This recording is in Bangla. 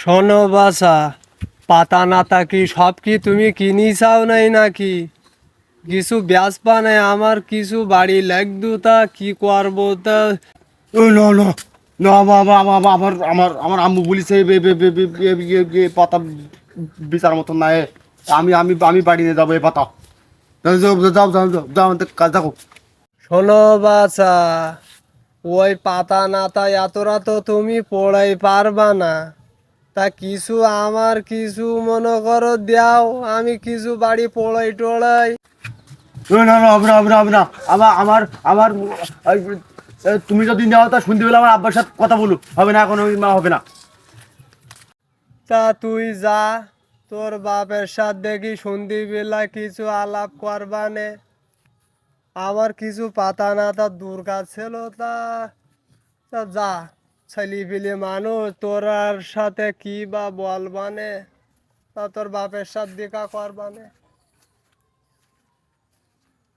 শোনো বাসা পাতা নাতা কি সব কি তুমি কিনি চাও নাই নাকি? কিছু ব্যাসপা নাই আমার কিছু বাড়ি লাগদু তা কি করব তা? না না না আমার আমার আমার আমার আমার আম্মু বলিছে পাতা বিচার মতন নাই। আমি আমি আমি বাড়ি নিয়ে যাব এই পাতা। যাও যাও যাও যাও যাও যাও আমাদের কাজ দেখো। শোনো বাসা ওই পাতা নাতা এতটা তো তুমি পড়াই পারবা না। তা কিছু আমার কিছু মনে করো দাও। আমি কিছু বাড়ি পড়াই টড়াই না আমার তুমি যদি নেওয়া তা শুনতে পেলে আমার আব্বার সাথে কথা বলু হবে না এখন মা হবে না। তা তুই যা তোর বাপের সাথে দেখি সন্ধি বেলা কিছু আলাপ করবানে আমার কিছু পাতা না তা দরকার ছিল তা তা যা। ছেলি পেলে মানুষ তোরার সাথে কি বা বলবানে তা তোর বাপের সাথে দেখা করবানে